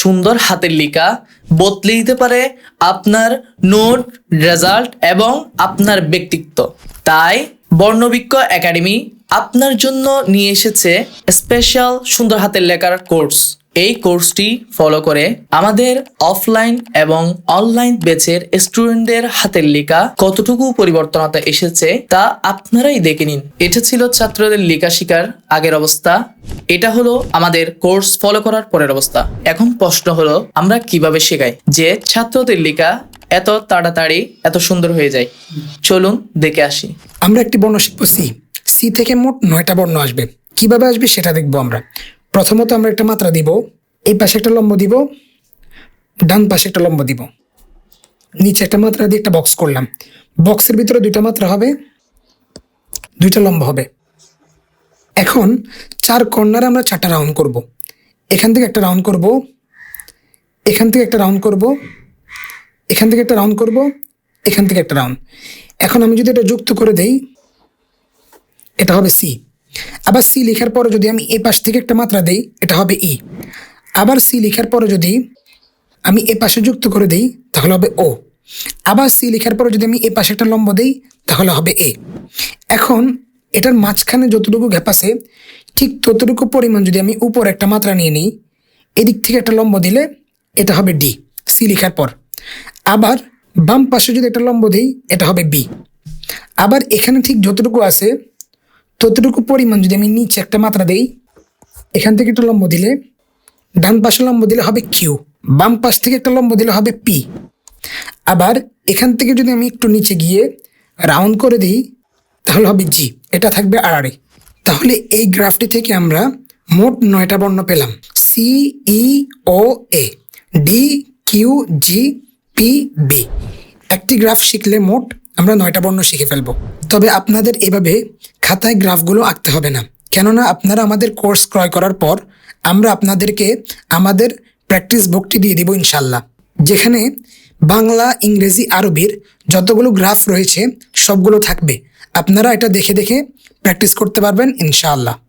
সুন্দর হাতের লিখা বদলে দিতে পারে আপনার নোট রেজাল্ট এবং আপনার ব্যক্তিত্ব। তাই বর্ণবিক্ষ একাডেমি আপনার জন্য নিয়ে এসেছে স্পেশাল সুন্দর হাতের লেখার কোর্স এই কোর্সটি ফলো করে আমাদের অফলাইন এবং অনলাইন ব্যাচের স্টুডেন্টদের হাতের লেখা কতটুকু পরিবর্তনতা এসেছে তা আপনারাই দেখে নিন। এটা ছিল ছাত্রদের লেখা শিকার আগের অবস্থা। এটা হলো আমাদের কোর্স ফলো করার পরের অবস্থা। এখন প্রশ্ন হলো, আমরা কীভাবে শেখাই যে ছাত্রদের লেখা এত তাড়াতাড়ি, এত সুন্দর হয়ে যায়? চলুন দেখে আসি। আমরা একটি বর্ণ শিখব সি থেকে মোট নয়টা বর্ণ আসবে। কীভাবে আসবে সেটা দেখব আমরা। প্রথমত আমরা একটা মাত্রা দিব। এই পাশে একটা লম্ব দিব। ডান পাশে একটা লম্ব দিব। নিচে একটা মাত্রা দিয়ে একটা বক্স করলাম। বক্সের ভিতরে দুইটা মাত্রা হবে। দুইটা লম্ব হবে। এখন চার কর্নারে আমরা চারটা রাউন্ড করব। এখান থেকে একটা রাউন্ড করব। এখান থেকে একটা রাউন্ড করব। এখান থেকে একটা রাউন্ড করব। এখান থেকে একটা রাউন্ড এখন আমি যদি এটা যুক্ত করে দেই এটা হবে সি। আবার সি লেখার পরে যদি আমি এ পাশ থেকে একটা মাত্রা দেই, এটা হবে ই। আবার সি লেখার পরে যদি আমি এ পাশে যুক্ত করে দেই, তাহলে হবে ও। আবার সি লেখার পরে যদি আমি এ পাশে একটা লম্ব দেই, তাহলে হবে এ। এখন এটার মাঝখানে যতটুকু গ্যাপ আছে, ঠিক ততটুকু পরিমাণ যদি আমি উপর একটা মাত্রা নিয়ে নিই, এদিক থেকে একটা লম্ব দিলে এটা হবে ডি, সি লেখার পর। আবার বাম পাশে যদি একটা লম্ব দিই, এটা হবে বি। আবার এখানে ঠিক যতটুকু আছে ততটুকু পরিমাণ যদি আমি নিচে একটা মাত্রা দেই, এখান থেকে একটা লম্ব দিলে, ডান পাশে লম্ব দিলে হবে কিউ বাম পাশ থেকে একটা লম্ব দিলে হবে পি আবার এখান থেকে যদি আমি একটু নিচে গিয়ে রাউন্ড করে দিই, তাহলে হবে জি এটা থাকবে আর তাহলে এই গ্রাফটি থেকে আমরা মোট নয়টা বর্ণ পেলাম। C E O A D Q G P B একটি গ্রাফ শিখলে মোট আমরা নয়টা বর্ণ শিখে ফেলব। তবে আপনাদের এভাবে খাতায় গ্রাফগুলো আঁকতে হবে না। কেননা আপনারা আমাদের কোর্স ক্রয় করার পর আমরা আপনাদেরকে আমাদের প্র্যাকটিস বুকটি দিয়ে দিব ইনশাল্লাহ যেখানে বাংলা, ইংরেজি, আরবির যতগুলো গ্রাফ রয়েছে, সবগুলো থাকবে। আপনারা এটা দেখে দেখে প্র্যাকটিস করতে পারবেন ইনশাআল্লাহ।